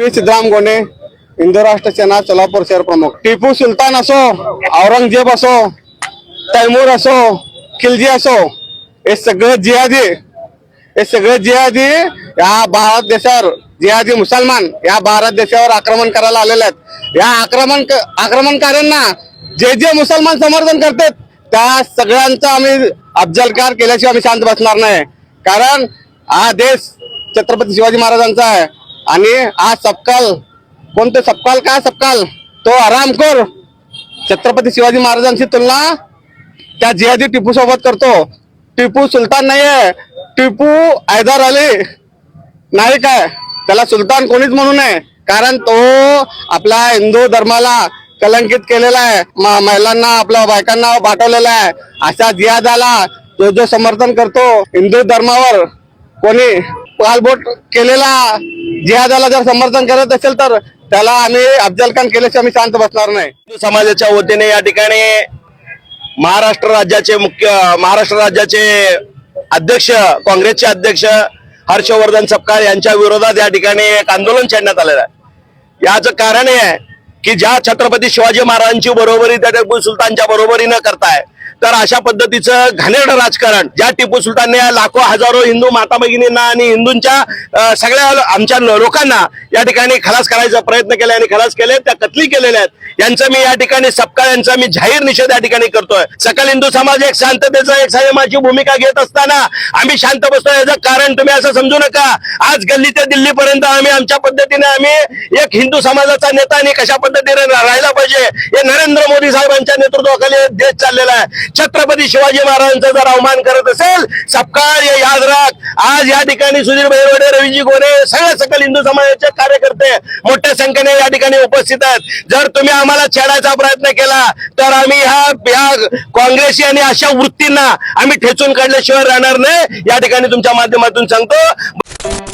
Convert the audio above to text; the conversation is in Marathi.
मी सिद्धराम गोंडे हिंदू राष्ट्र सेना सोलापूर शहर प्रमुख. टिपू सुलतान असो औरंगजेब असो तैमूर असो खिलजी असो हे सगळे जिहादी हे सगळे जिहादी या भारत देशावर जिहादी मुसलमान या भारत देशावर आक्रमण करायला आलेले आहेत. या आक्रमण आक्रमणकार्यांना जे जे मुसलमान समर्थन करतात त्या सगळ्यांचा आम्ही अफजलकार केल्याशिवाय आम्ही शांत बसणार नाही. कारण हा देश छत्रपती शिवाजी महाराजांचा आहे. आणि हा सपकाल कोणते सपकाल? का सपकाल? तो आरामखोर छत्रपती शिवाजी महाराजांची तुलना त्या जिहादी टिपू सोबत करतो. टिपू सुलतान नाहीये. टिपू आयदार अली नाही काय? त्याला सुलतान कोणीच म्हणू नये. कारण तो आपल्या हिंदू धर्माला कलंकित केलेला आहे. महिलांना आपल्या बायकांना पाठवलेला आहे. अशा जियादाला तो जो समर्थन करतो हिंदू धर्मावर कोणी पालबोट केलेला जिहादाला जर समर्थन करत असेल तर त्याला आम्ही अफजल खान केल्याशिवाय आम्ही शांत बसणार नाही. हिंदू समाजाच्या वतीने या ठिकाणी महाराष्ट्र राज्याचे मुख्य महाराष्ट्र राज्याचे अध्यक्ष काँग्रेसचे अध्यक्ष हर्षवर्धन सपकाळ यांच्या विरोधात या ठिकाणी एक आंदोलन छेडण्यात आलेलं आहे. याचं कारण हे आहे की ज्या छत्रपती शिवाजी महाराजांची बरोबरी त्या टिपू सुलतानच्या बरोबरी न करताय तर अशा पद्धतीचं घाणेरडं राजकारण ज्या टिपू सुलतानने लाखो हजारो हिंदू माता भगिनींना आणि हिंदूंच्या सगळ्या आमच्या लोकांना या ठिकाणी खलास करायचा प्रयत्न केला आणि खलास केले त्या कतली केलेल्या आहेत. यांचं मी या ठिकाणी सपकाळ यांचा मी जाहीर निषेध या ठिकाणी करतोय. सकल हिंदू समाज एक शांततेचा एक संयमाची भूमिका घेत असताना आम्ही शांत बसतो याचं कारण तुम्ही असं समजू नका. आज गल्ली ते दिल्ली पर्यंत आम्ही आमच्या पद्धतीने आम्ही एक हिंदू समाजाचा नेता आणि कशा पद्धतीने राहिला राहायला पाहिजे हे नरेंद्र मोदी साहेबांच्या नेतृत्वाखाली देश चाललेला आहे. छत्रपती शिवाजी महाराजांचा जर अवमान करत असेल सपकार याद राख आज या ठिकाणी सुधीर बैरवडे रवीजी गोरे सगळे सकल हिंदू समाजाचे कार्यकर्ते मोठ्या संख्येने या ठिकाणी उपस्थित आहेत. जर तुम्ही आम्हाला छेडायचा प्रयत्न केला तर आम्ही ह्या ह्या काँग्रेसी आणि अशा वृत्तींना आम्ही ठेचून काढल्याशिवाय राहणार नाही. या ठिकाणी तुमच्या माध्यमातून सांगतो.